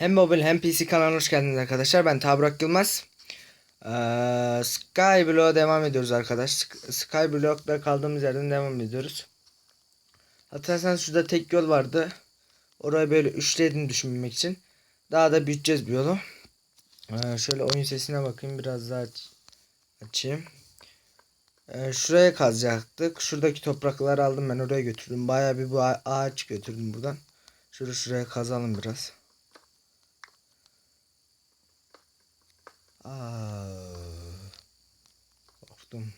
Hem mobil hem PC kanalına hoş geldiniz arkadaşlar. Ben Tabrak Yılmaz. Ee, Skyblock'a devam ediyoruz arkadaş. Sk- Skyblock'ta kaldığımız yerden devam ediyoruz. Hatırlarsanız şurada tek yol vardı. Orayı böyle üçlediğini düşünmek için. Daha da büyüteceğiz bu yolu. Ee, şöyle oyun sesine bakayım. Biraz daha aç- açayım. Ee, şuraya kazacaktık. Şuradaki toprakları aldım ben oraya götürdüm. Bayağı bir bu ağaç götürdüm buradan. Şuraya şuraya kazalım biraz. Aa, korktum.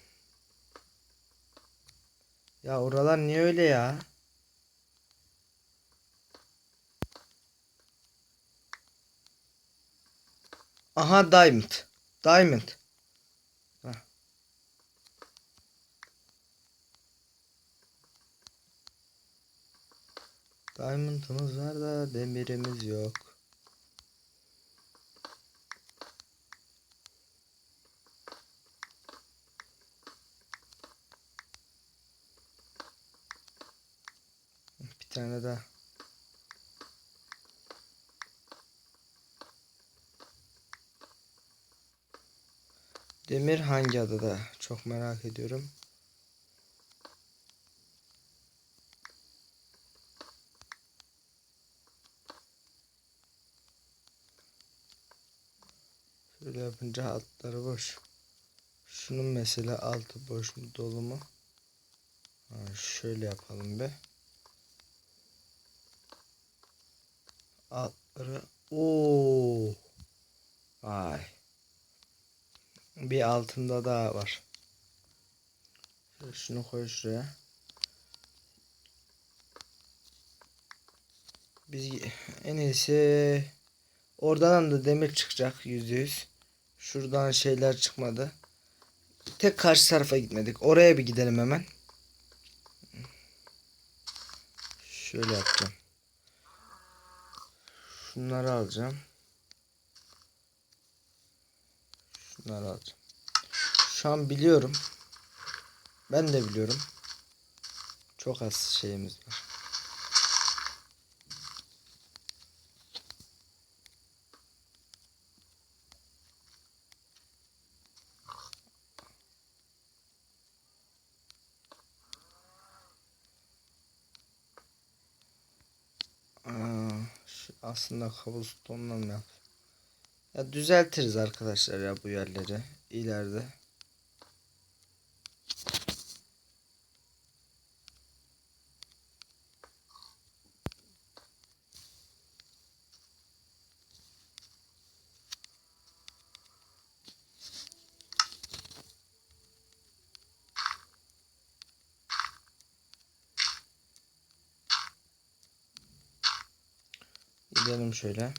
Ya oralar niye öyle ya? Aha diamond. Diamond. Diamond'ımız var da demirimiz yok. Tane daha. Demir hangi adada? Çok merak ediyorum. Şöyle yapınca altları boş. Şunun mesela altı boş mu dolu mu? Ha, şöyle yapalım be. Altları Oo. Vay. Bir altında daha var. Şöyle Şunu koy şuraya. Biz en iyisi oradan da demir çıkacak yüzde yüz. Şuradan şeyler çıkmadı. Tek karşı tarafa gitmedik. Oraya bir gidelim hemen. Şöyle yapacağım. Şunları alacağım. Şunları alacağım. Şu an biliyorum. Ben de biliyorum. Çok az şeyimiz var. Aa, şu aslında cobblestone'la mı yap? Ya düzeltiriz arkadaşlar ya bu yerleri ileride. Gidelim şöyle.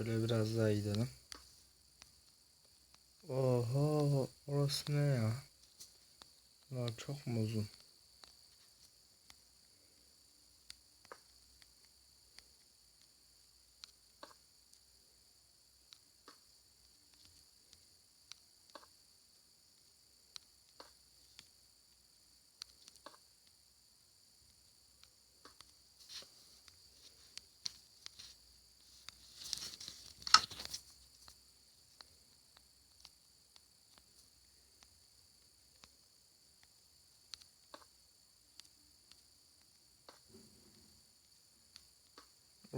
Şöyle biraz daha gidelim. Oho, orası ne ya? Ya çok mu uzun?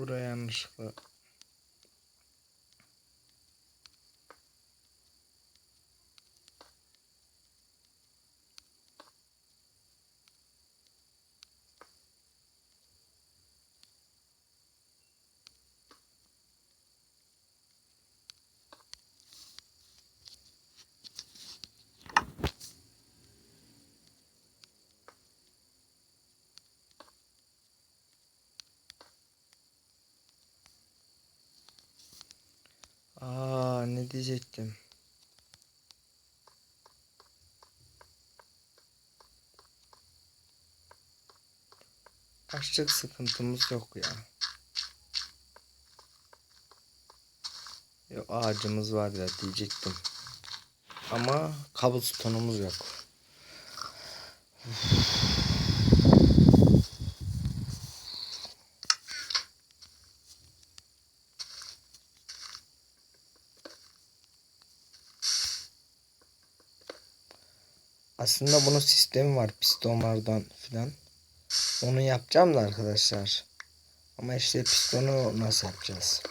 Buraya yanlışlıkla diyecektim. Açlık sıkıntımız yok ya. Yok ağacımız var ya diyecektim. Ama cobblestone'umuz yok. Aslında bunun sistemi var pistonlardan filan. Onu yapacağım da arkadaşlar. Ama işte pistonu nasıl yapacağız?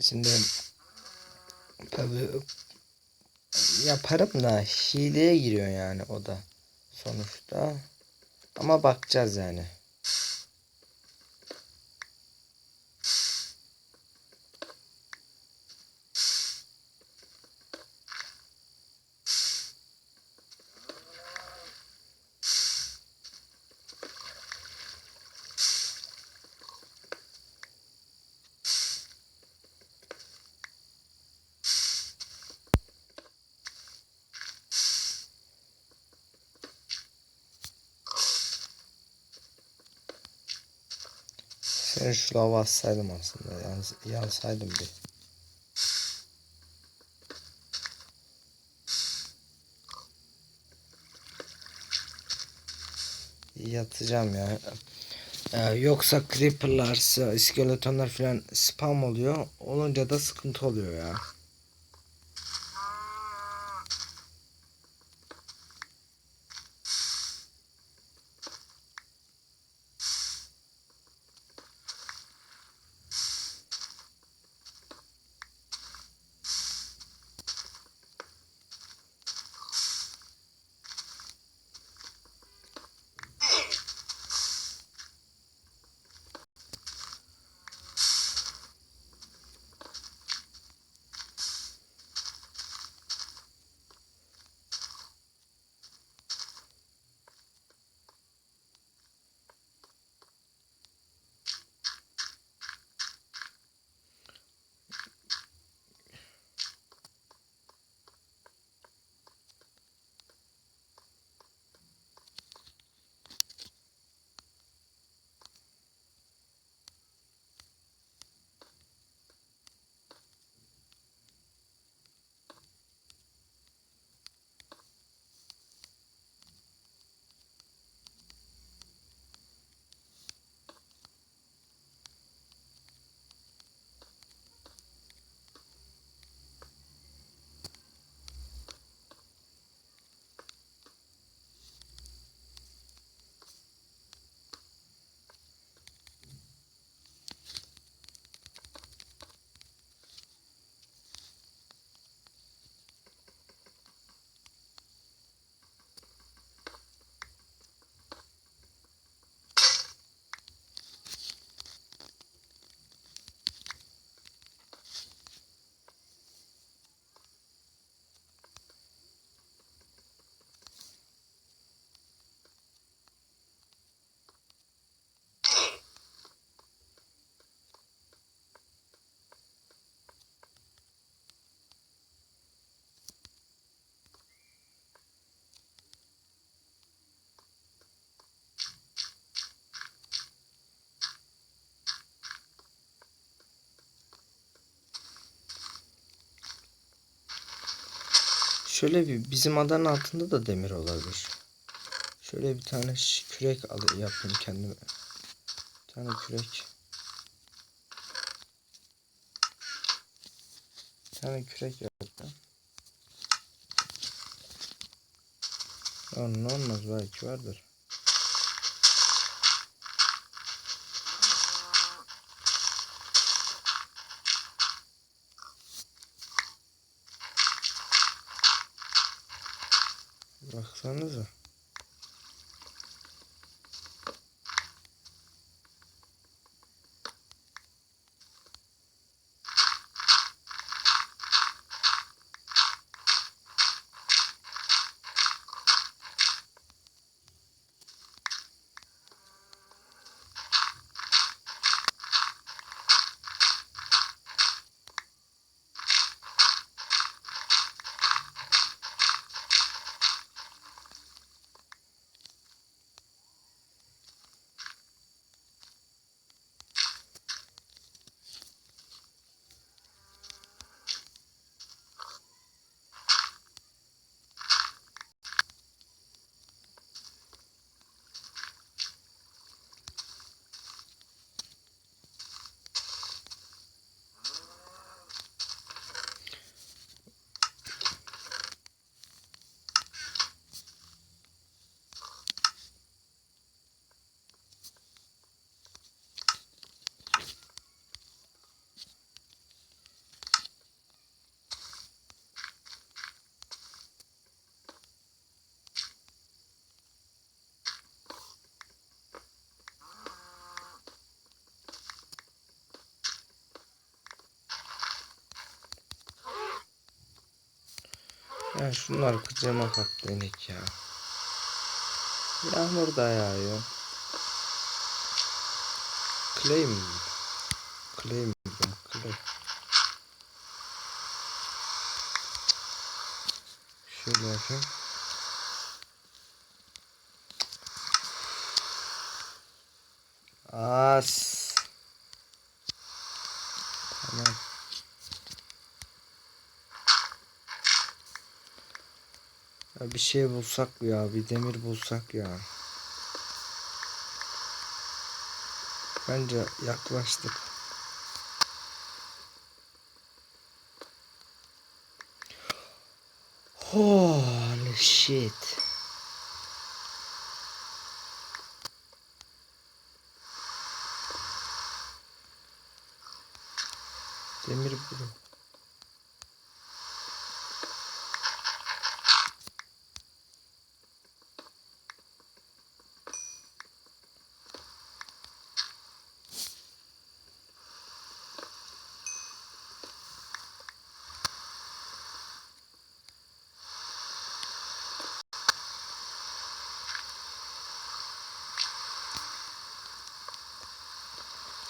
Şimdi tabi yaparım da hileye giriyor yani o da sonuçta. Ama bakacağız yani. Seni şu lava atsaydım aslında. Yans yansaydım bir. Yatacağım ya. Ee, yoksa creeperlar, skeletonlar falan spam oluyor. Olunca da sıkıntı oluyor ya. Şöyle bir bizim adanın altında da demir olabilir. Şöyle bir tane kürek al yapayım kendime. Bir tane kürek. Bir tane kürek yapacağım. Onun olmaz belki vardır. Baksanıza. Ya şunlar kıcama kalktı inek ya. Yağmur da yağıyor. Clay mi? Clay mi? Clay. Şöyle yapayım. As. Tamam. Ya bir şey bulsak ya, bir demir bulsak ya. Bence yaklaştık. Holy shit. Demir bulu.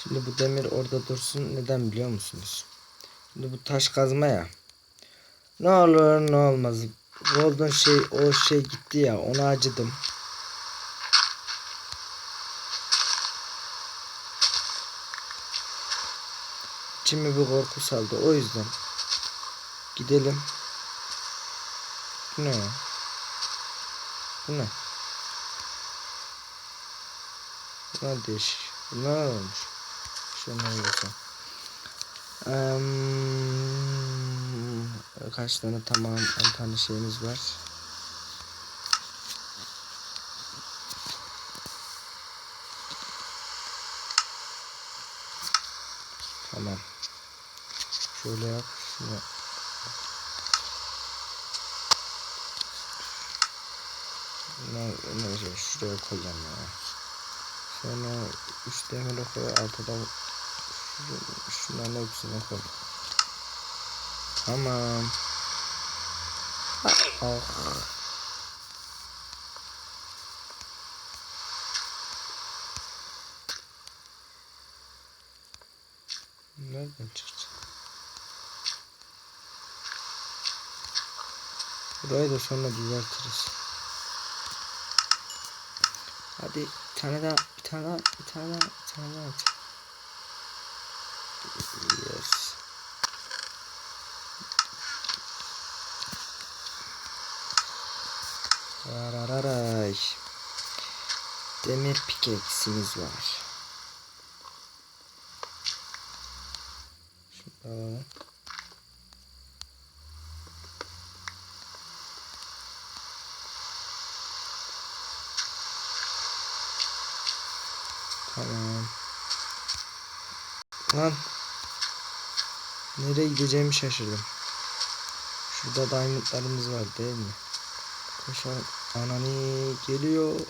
Şimdi bu demir orada dursun. Neden biliyor musunuz? Şimdi bu taş kazma ya. Ne olur ne olmaz. Golden şey o şey gitti ya ona acıdım. İçime bir korku saldı. O yüzden gidelim. Bu ne ya? Bu ne? Bunlar değişik. Bunlar olmuş? Şunları. Eee, kaç tane tamam 10 tane şeyimiz var. Tamam. Şöyle yap. Şunu. Ne, ne, şuraya koyacağım ya. Sonra 3 demir koy altıda şunların hepsine koy. Tamam. Ah. Nereden çıktı? Burayı da sonra düzeltiriz. Hadi bir tane daha, bir tane daha, bir tane daha, bir tane daha. Yes. Rararay. Demir pikeksimiz var. Şunu alalım. Tamam. Lan. Nereye gideceğimi şaşırdım. Şurada diamondlarımız var değil mi? Koşalım. Anani geliyor.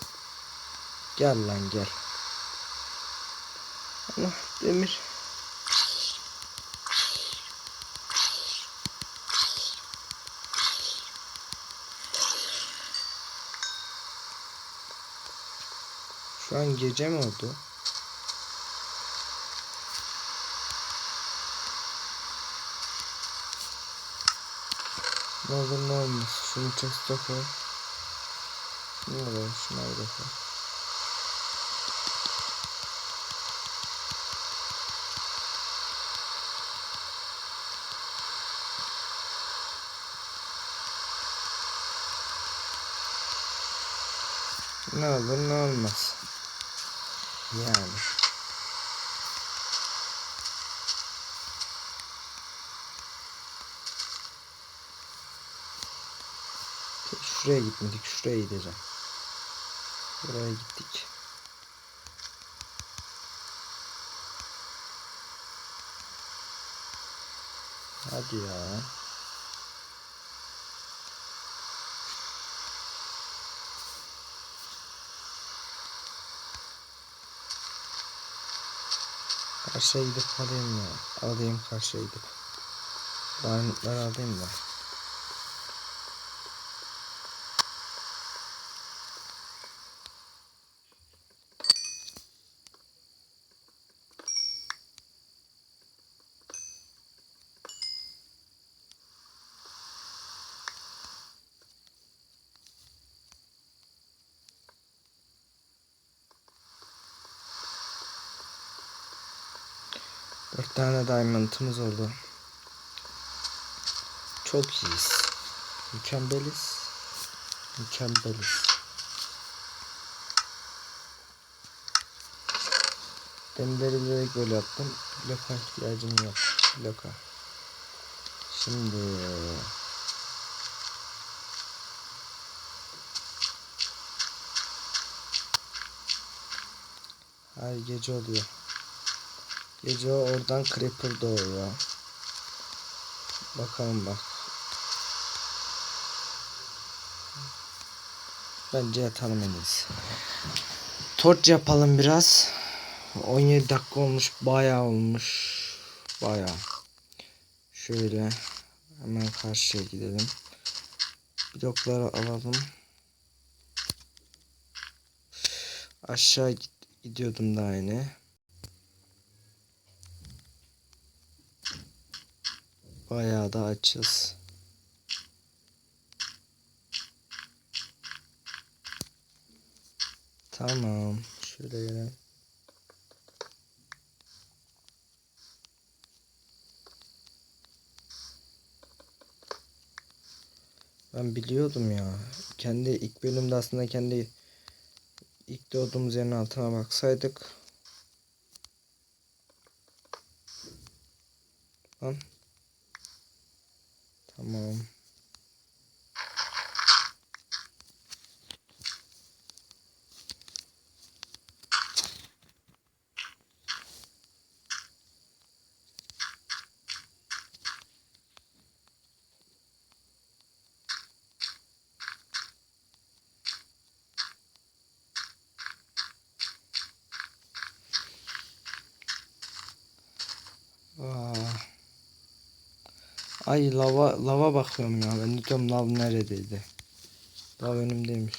Gel lan gel. Allah demir. Şu an gece mi oldu? Ne olur ne olmaz. Şunu chest'e koy. Şunu da şuna da koy. Ne olur ne olmaz. Yani. Şuraya gitmedik. Şuraya gideceğim. Buraya gittik. Hadi ya. Karşıya gidip alayım ya. Alayım karşıya gidip. Diamondları alayım da. Dört tane diamond'ımız oldu. Çok iyiyiz. Mükemmeliz. Mükemmeliz. Demirleri bilerek böyle yaptım. Bloka ihtiyacım yok. Bloka. Şimdi her gece oluyor. Gece oradan creeper doğuyor. Bakalım bak. Bence yatalım en iyisi. Torç yapalım biraz. 17 dakika olmuş. Bayağı olmuş. Bayağı. Şöyle hemen karşıya gidelim. Blokları alalım. Aşağı gidiyordum daha yine. Bayağı da açız. Tamam. Gelelim. Ben biliyordum ya. Kendi ilk bölümde aslında kendi ilk doğduğumuz yerin altına baksaydık. Lan. Tamam. Ay lava lava bakıyorum ya. Ben de diyorum lav neredeydi? Lav önümdeymiş.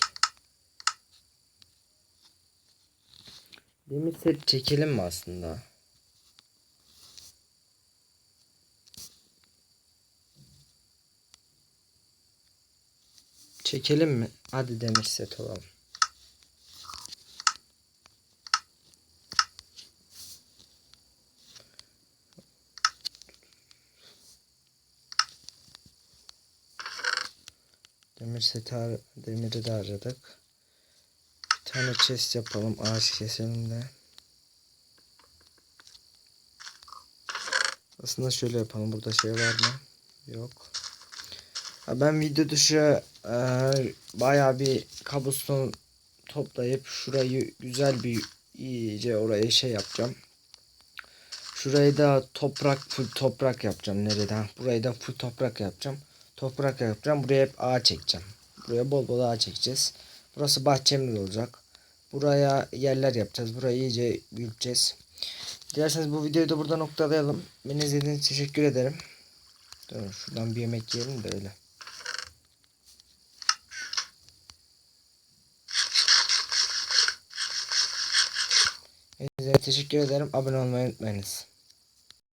Demir set çekelim mi aslında? Çekelim mi? Hadi demir set olalım. Seti har- demiri de harcadık. Bir tane chest yapalım. Ağaç keselim de. Aslında şöyle yapalım. Burada şey var mı? Yok. Ha, ben video dışı e, bayağı bir kabuston toplayıp şurayı güzel bir iyice oraya şey yapacağım. Şurayı da toprak full toprak yapacağım. Nereden? Burayı da full toprak yapacağım. Toprak yapacağım. Buraya hep ağaç çekeceğim. Buraya bol bol ağaç çekeceğiz. Burası bahçemiz olacak. Buraya yerler yapacağız. Burayı iyice büyüteceğiz. Dilerseniz bu videoyu da burada noktalayalım. Beni izlediğiniz için teşekkür ederim. Dur, şuradan bir yemek yiyelim de öyle. Teşekkür ederim. Abone olmayı unutmayınız.